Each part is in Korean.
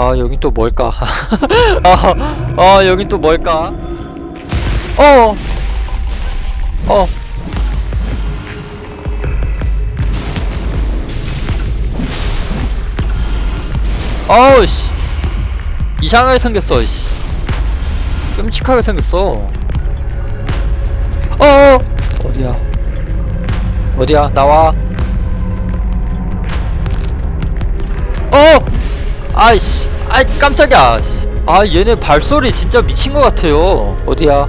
아 여긴 또 뭘까? 아, 아 여긴 또 뭘까? 어! 어. 아우 씨. 이상하게 생겼어 씨. 끔찍하게 생겼어 어! 어디야? 어디야? 나와. 어 아이씨 아이 깜짝이야 씨. 아 얘네 발소리 진짜 미친 것 같아요 어디야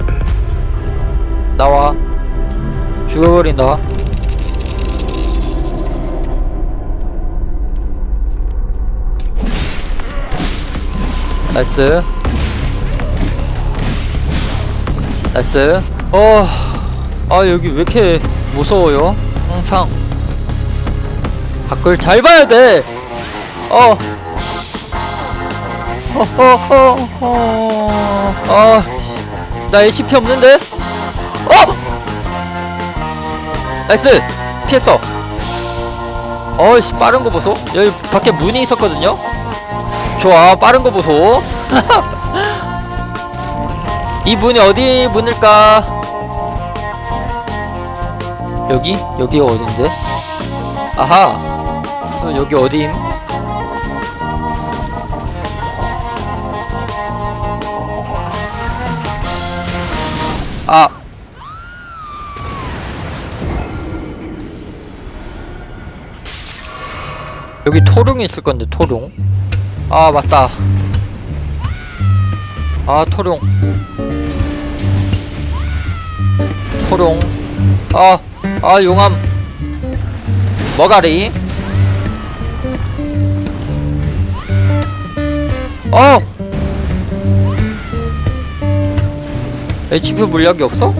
나와 죽어버린다 나이스 나이스 어... 아 여기 왜 이렇게 무서워요? 항상 밖을 잘 봐야 돼! 어! 허허허허 아... 씨. 나 HP 없는데? 어! 나이스! 피했어 어이씨 빠른 거 보소 여기 밖에 문이 있었거든요? 좋아 빠른 거 보소 이 문이 어디 문일까 여기? 여기가 어딘데? 아하 어, 여기 어디임? 아. 여기 토룡이 있을 건데 토룡. 아 맞다. 아 토룡. 토룡. 아, 아 용암. 머가리. 어 HP 물약이 없어?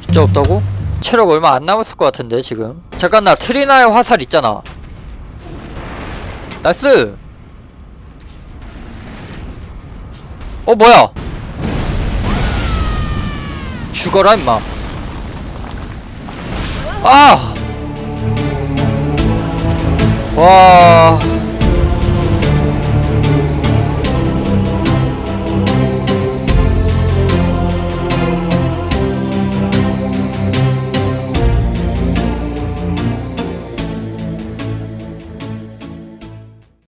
진짜 없다고? 체력 얼마 안 남았을 것 같은데 지금 잠깐 나 트리나의 화살 있잖아 나이스 어 뭐야 죽어라 임마 아! 와